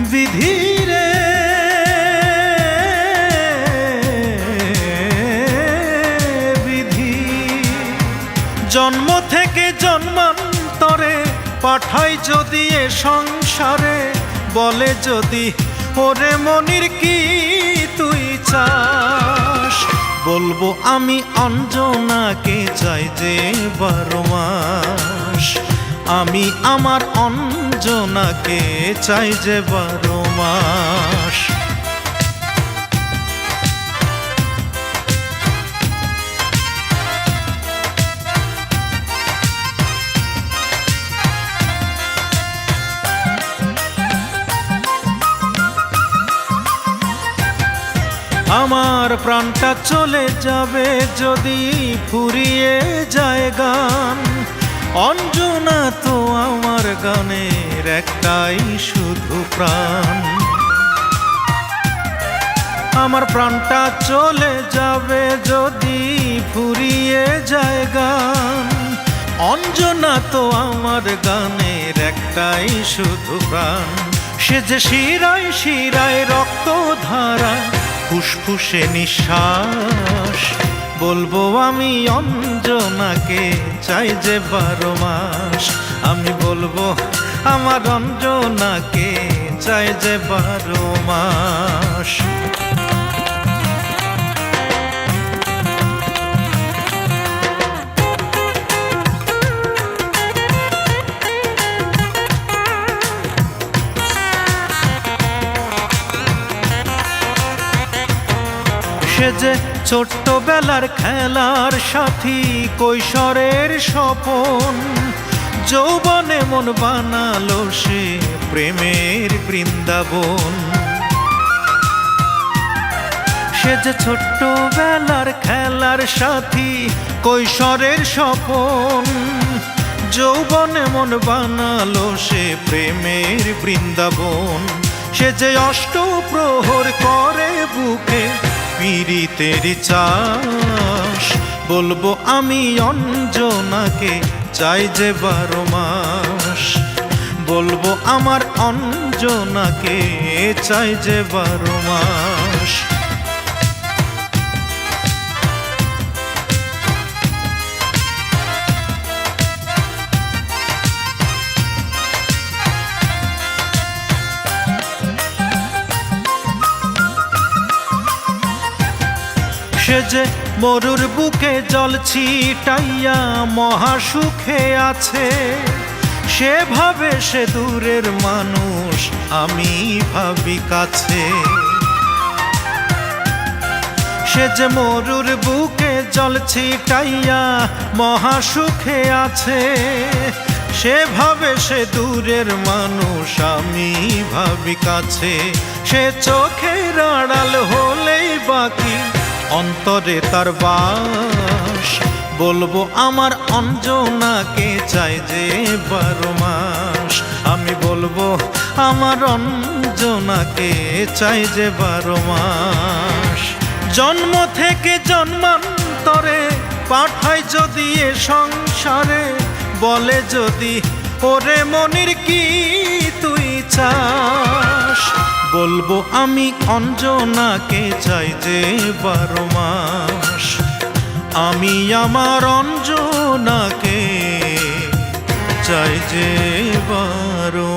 বিধিরে। বিধি। জন্ম থেকে জন্মান্তরে পাঠাই যদি এ সংসারে, বলে যদি, ওরে মনির, কি তুই চাস? বলব, আমি অঞ্জনাকে চাই যে বারো আমি আমার অঞ্জনাকে চাই যে বারো মাস। আমার প্রাণটা চলে যাবে যদি ফুরিয়ে যায় গান। অঞ্জনা তো আমার গানের একটাই শুধু প্রাণ। আমার প্রাণটা চলে যাবে যদি ফুরিয়ে যায় গান। অঞ্জনা তো আমার গানের একটাই শুধু প্রাণ। সে যে শিরায় শিরায় রক্ত ধারা, ফুসফুসে নিঃশ্বাস। বলব আমি অঞ্জনাকে, চাই যে বারো মাস। আমি বলব আমার অঞ্জনাকে, চাই যে বারো মাস। সে যে ছোট্টবেলার খেলার সাথী কৈশোরের স্বপন। যৌবনে মন বানালো সে প্রেমের বৃন্দাবন। সে যে ছোট্টবেলার খেলার সাথী কৈশোরের স্বপন। যৌবনে মন বানালো সে প্রেমের বৃন্দাবন। সে যে অষ্ট পীড়িতের চাষ। বলব আমি অঞ্জনাকে, চাই যে বারো মাস। বলব আমার অঞ্জনাকে, চাই যে বারো মাস। সে যে মরুর বুকে জল ছিটাইয়া মহাসুখে আছে। সেভাবে সে দূরের মানুষ, আমি ভাবি কাছে। সে যে মরুর বুকে জল ছিটাইয়া মহাসুখে আছে। সেভাবে সে দূরের মানুষ, আমি ভাবি কাছে। সে চোখের আড়াল হলেই বাকি। অন্তরে তার বাস। বলব, আমার অঞ্জনাকে চাই যে বারো মাস? আমি বলব, আমার অঞ্জনাকে চাই যে বারো মাস? জন্ম থেকে জন্মান্তরে পাঠায় যদি এ সংসারে, বলে যদি ওরে মনির কি বলব আমি অঞ্জনাকে চাই যে বারো মাস। আমি আমার অঞ্জনাকে চাই যে বারো